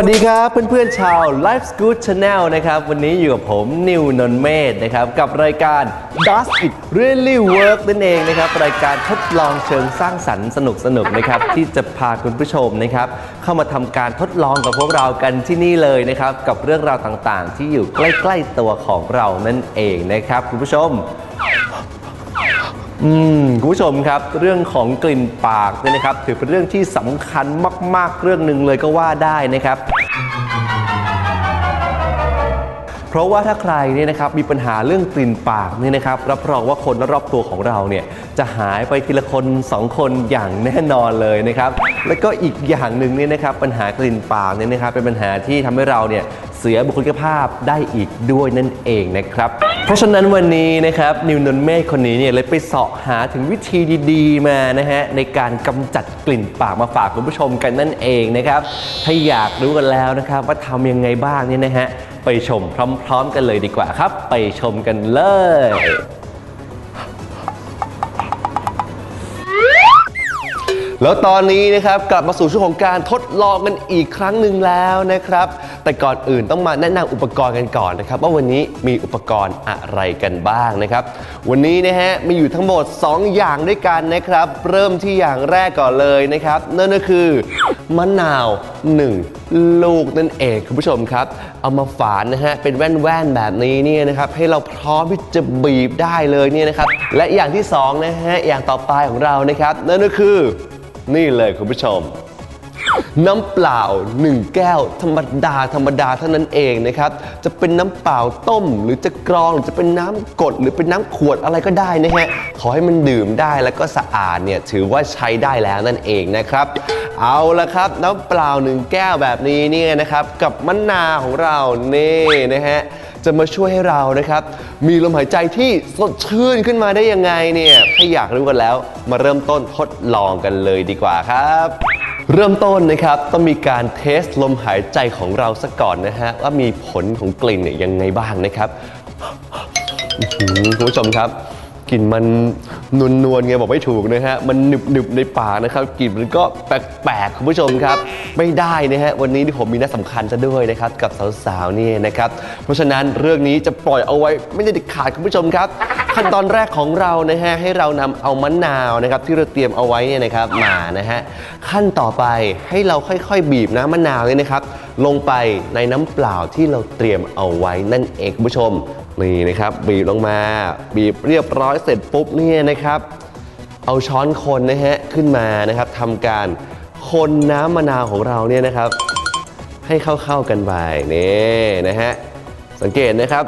วัสดีครับเพื่อนๆชาว Life Good Channel นะครับ วันนี้อยู่กับผมนิวนนท์เมธนะครับ กับรายการ Does It Really Work นั่นเองนะครับ รายการทดลองเชิงสร้างสรรค์สนุกๆนะครับ ที่จะพาคุณผู้ชมนะครับ เข้ามาทำการทดลองกับพวกเรากันที่นี่เลยนะครับ กับเรื่องราวต่างๆ ที่อยู่ใกล้ ๆตัวของเรานั่นเองนะครับ คุณผู้ชม อืมคุณผู้ชมครับ เรื่องของกลิ่นปากเนี่ยนะครับ ถือเป็นเรื่องที่สำคัญมาก ๆ เรื่องหนึ่งเลยก็ว่าได้นะครับ เพราะว่าถ้าใครเนี่ยนะครับมีปัญหาเรื่องกลิ่นปากเนี่ยนะครับรับรองว่าคนรอบตัวของเราเนี่ยจะหายไปทีละคนสองคนอย่างแน่นอนเลยนะครับ แล้วก็อีกอย่างหนึ่งเนี่ยนะครับปัญหากลิ่นปากเนี่ยนะครับเป็นปัญหาที่ทำให้เราเนี่ย สียบุคลิกภาพได้อีกด้วยนั่นเองนะครับ เพราะฉะนั้นวันนี้นะครับนิวนนท์เมฆคนนี้เนี่ยเลยไปเสาะหาถึงวิธีดีๆ มานะฮะในการกำจัดกลิ่นปากมาฝากคุณผู้ชมกันนั่นเองนะครับ ถ้าอยากรู้กันแล้วนะครับว่าทำยังไงบ้างเนี่ยนะฮะไปชมพร้อม ๆ กันเลยดีกว่าครับ ไปชมกันเลย แล้วตอนนี้นะครับกลับมาสู่ช่วงของการทดลองกันอีกครั้งหนึ่งแล้วนะครับ แต่ก่อนอื่นต้องมาแนะนำอุปกรณ์กันก่อนนะครับ ว่าวันนี้มีอุปกรณ์อะไรกันบ้างนะครับ วันนี้นะฮะมีอยู่ทั้งหมด 2 อย่างด้วยกันนะครับ เริ่มที่อย่างแรกก่อนเลยนะครับ นั่นก็คือมะนาว 1 ลูกนั่นเองคุณผู้ชมครับ เอามาฝานนะฮะเป็นแว่นๆแบบนี้เนี่ยนะครับ ให้เราพร้อมที่จะบีบได้เลยเนี่ยนะครับ และอย่างที่สองนะฮะอย่างต่อไปของเรานะครับ นั่นก็คือ นี่เลยคุณผู้ชม น้ำเปล่า 1 แก้ว ธรรมดา ธรรมดาเท่านั้นเองนะครับ จะเป็นน้ำเปล่าต้ม หรือจะกรองหรือจะเป็นน้ำกด หรือเป็นน้ำขวดอะไรก็ได้นะฮะ ขอให้มันดื่มได้แล้วก็สะอาดเนี่ยถือว่าใช้ได้แล้วนั่นเองนะครับเอาละครับ น้ำเปล่า1แก้วแบบนี้เนี่ยนะครับ กับมะนาวของเรานี่นะฮะ จะมาช่วยให้เรานะครับ มีลมหายใจที่สดชื่นขึ้นมาได้ยังไงเนี่ยถ้าอยากรู้กันแล้ว มาเริ่มต้นทดลองกันเลยดีกว่าครับเริ่มต้นนะครับต้องมีการเทสลมหายใจของเราซะก่อนนะฮะว่ามีผลของกลิ่นเนี่ยยังไงบ้างนะครับคุณผู้ชมครับ กลิ่นมันนวลนวลๆไงบอกไม่ถูกนะฮะมันหนึบหนึบๆในปากนะครับกลิ่นมันก็แปลกๆคุณผู้ชมครับ ไม่ได้นะฮะวันนี้ที่ผมมีนัดสำคัญซะด้วยนะครับกับสาวๆนี่นะครับเพราะฉะนั้นเรื่องนี้จะปล่อยเอาไว้ไม่ได้เด็ดขาดคุณผู้ชมครับขั้นตอนแรกของเรานะฮะให้เรานำเอามะนาวนะครับที่เราเตรียมเอาไว้เนี่ยนะครับมานะฮะขั้นต่อไปให้เราค่อยๆ บีบน้ำมะนาวเนี่ยนะครับลงไปในน้ำเปล่าที่เราเตรียมเอาไว้นั่นเองคุณผู้ชม นี่นะครับ บีบลงมา บีบเรียบร้อยเสร็จปุ๊บเนี่ยนะครับ เอาช้อนคนนะฮะขึ้นมานะครับทำการคนน้ำมะนาวของเราเนี่ยนะครับ ให้เข้าๆกันไปนี่นะฮะสังเกตนะครับ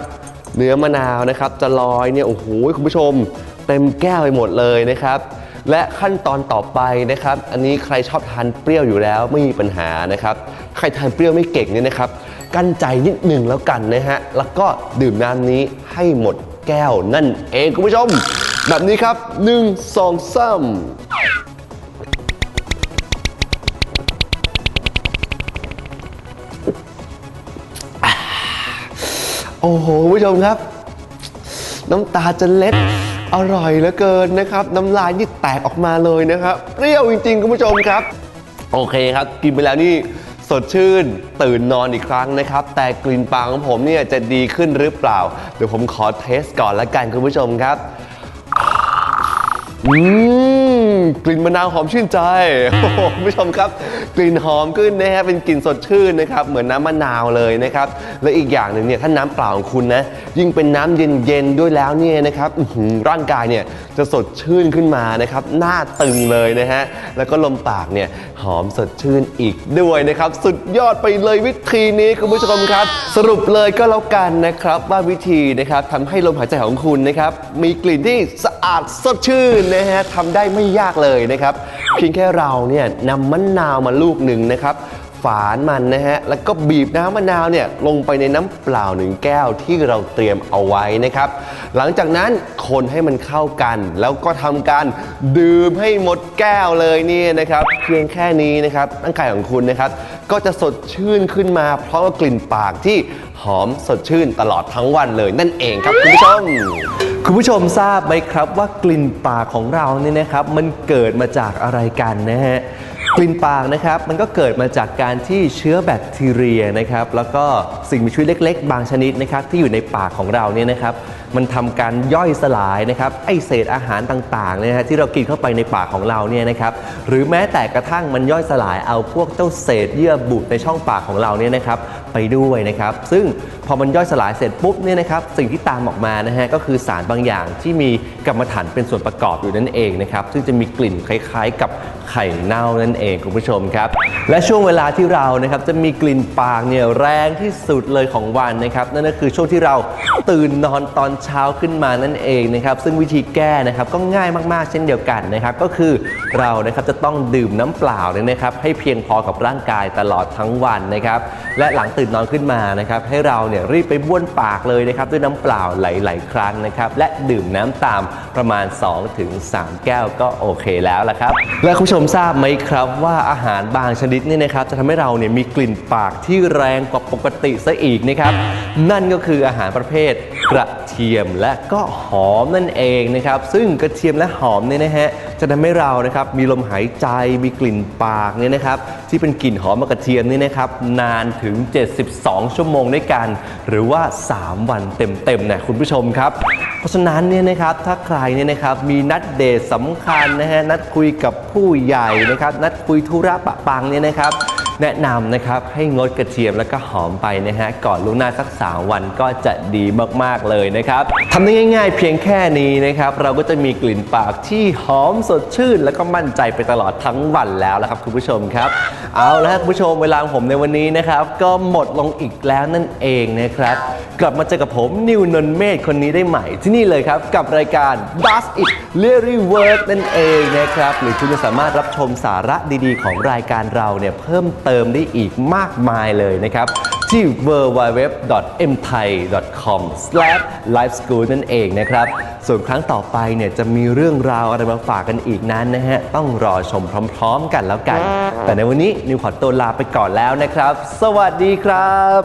เนื้อมะนาวนะครับ จะลอยเนี่ยโอ้โหคุณผู้ชม เต็มแก้วไปหมดเลยนะครับ และขั้นตอนต่อไปนะครับ อันนี้ใครชอบทานเปรี้ยวอยู่แล้วไม่มีปัญหานะครับ ใครทานเปรี้ยวไม่เก่งเนี่ยนะครับ กั้นใจนิดหนึ่งแล้วกันนะฮะ แล้วก็ดื่มน้ำนี้ให้หมดแก้วนั่นเองคุณผู้ชม แบบนี้ครับ 1 2 3โอ้โหคุณผู้ชมครับ น้ำตาจะเล็ดอร่อยเหลือเกินนะครับ น้ำลายนี่แตกออกมาเลยนะครับ เปรี้ยวจริงๆ คุณผู้ชมครับ โอเคครับ กินไปแล้วนี่ สดชื่น ตื่นนอนอีกครั้งนะครับ แต่กลิ่นปากของผมเนี่ยจะดีขึ้นหรือเปล่า เดี๋ยวผมขอเทสก่อนละกันคุณผู้ชมครับ อืม กลิ่นมะนาวหอมชื่นใจโอ้โหคุณผู้ชมครับ กลิ่นหอมขึ้นนะฮะเป็นกลิ่นสดชื่นนะครับเหมือนน้ำมะนาวเลยนะครับและอีกอย่างหนึ่งเนี่ยถ้าน้ำเปล่าของคุณนะยิ่งเป็นน้ำเย็นๆด้วยแล้วเนี่ยนะครับอื้อหือร่างกายเนี่ยจะสดชื่นขึ้นมานะครับหน้าตึงเลยนะฮะแล้วก็ลมปากเนี่ยหอมสดชื่นอีกด้วยนะครับสุดยอดไปเลยวิธีนี้คุณผู้ชมครับ สรุปเลยก็แล้วกันนะครับว่าวิธีนะครับทำให้ลมหายใจของคุณนะครับมีกลิ่นที่สะอาดสดชื่นนะฮะทำได้ไม่ยากเลยนะครับเพียงแค่เราเนี่ยนำมะนาวมาลูกหนึ่งนะครับ ฝานมันนะฮะ แล้วก็บีบน้ำมะนาวเนี่ยลงไปในน้ำเปล่าหนึ่งแก้วที่เราเตรียมเอาไว้นะครับ หลังจากนั้นคนให้มันเข้ากัน แล้วก็ทำการดื่มให้หมดแก้วเลยนี่นะครับ เพียงแค่นี้นะครับร่างกายของคุณนะครับ ก็จะสดชื่นขึ้นมาเพราะว่ากลิ่นปากที่หอมสดชื่นตลอดทั้งวันเลยนั่นเองครับคุณผู้ชม คุณผู้ชมทราบไหมครับว่ากลิ่นปากของเราเนี่ยนะครับ มันเกิดมาจากอะไรกันนะฮะ กลิ่นปากนะครับมันก็เกิดมาจากการที่เชื้อแบคทีเรียนะครับแล้วก็สิ่งมีชีวิตเล็ก ๆ บางชนิดนะครับที่อยู่ในปากของเราเนี่ยนะครับมันทำการย่อยสลายนะครับไอเศษอาหารต่างๆเนี่ยฮะที่เรากินเข้าไปในปากของเราเนี่ยนะครับหรือแม้แต่กระทั่งมันย่อยสลายเอาพวกเจ้าเศษเยื่อบุในช่องปากของเราเนี่ยนะครับไปด้วยนะครับซึ่งพอมันย่อยสลายเสร็จปุ๊บเนี่ยนะครับสิ่งที่ตามออกมานะฮะก็คือสารบางอย่างที่มีกรรมฐานเป็นส่วนประกอบอยู่นั่นเองนะครับซึ่งจะมีกลิ่นคล้ายๆ กับ ไข่เน่านั่นเองคุณผู้ชมครับ และช่วงเวลาที่เรานะครับจะมีกลิ่นปากเนี่ยแรงที่สุดเลยของวันนะครับนั่นก็คือช่วงที่เราตื่นนอนตอนเช้าขึ้นมานั่นเองนะครับซึ่งวิธีแก้นะครับก็ง่ายมากๆ เช่นเดียวกันนะครับก็คือเรานะครับจะต้องดื่มน้ำเปล่าเนี่ยนะครับให้เพียงพอกับร่างกายตลอดทั้งวันนะครับและหลังตื่นนอนขึ้นมานะครับให้เราเนี่ยรีบไปบ้วนปากเลยนะครับด้วยน้ำเปล่าหลายๆครั้งนะครับและดื่มน้ำตามประมาณ 2-3 แก้วก็โอเคแล้วละครับและคุณผู้ชมมทราบไหมครับว่าอาหารบางชนิดนี่นะครับจะทำให้เราเนี่ยมีกลิ่นปากที่แรงกว่าปกติซะอีกนะครับ นั่นก็คืออาหารประเภทกระเทียมและก็หอมนั่นเองนะครับ ซึ่งกระเทียมและหอมเนี่ยนะฮะจะทำให้เรานะครับมีลมหายใจมีกลิ่นปากเนี่ยนะครับที่เป็นกลิ่นหอมกระเทียมนี่นะครับนานถึง 72 ชั่วโมงด้วยกัน หรือว่า 3 วันเต็มๆนะคุณผู้ชมครับ ราะฉะนั้นเนี่ยนะครับถ้าใครเนี่ยนะครับมีนัดเดทสำคัญนะฮะนัดคุยกับผู้ใหญ่นะครับนัดคุยธุระปะปังเนี่ยนะครับ แนะนำนะครับให้งดกระเทียมแล้วก็หอมไปนะฮะก่อนล่วงหน้าสัก 3 วันก็จะดีมากๆเลยนะครับทำได้ง่ายๆ เพียงแค่นี้นะครับเราก็จะมีกลิ่นปากที่หอมสดชื่น แล้วก็มั่นใจไปตลอดทั้งวันแล้วละครับคุณผู้ชมครับ เอาละครับคุณผู้ชมเวลาผมในวันนี้นะครับก็หมดลงอีกแล้วนั่นเองนะครับกลับมาเจอกับผมนิวนนท์เมธคนนี้ได้ใหม่ที่นี่เลยครับกับรายการ Does It Really Work นั่นเองนะครับหรือคุณจะสามารถรับชมสาระดีๆ ของรายการเราเนี่ยเพิ่มเติมได้อีกมากมายเลยนะครับ ที่ www.mthai.com/liveschool นั่นเองนะครับ ส่วนครั้งต่อไปเนี่ยจะมีเรื่องราวอะไรมาฝากกันอีกนั้นนะฮะ ต้องรอชมพร้อมๆกันแล้วกัน แต่ในวันนี้นิวขอตัวลาไปก่อนแล้วนะครับ สวัสดีครับ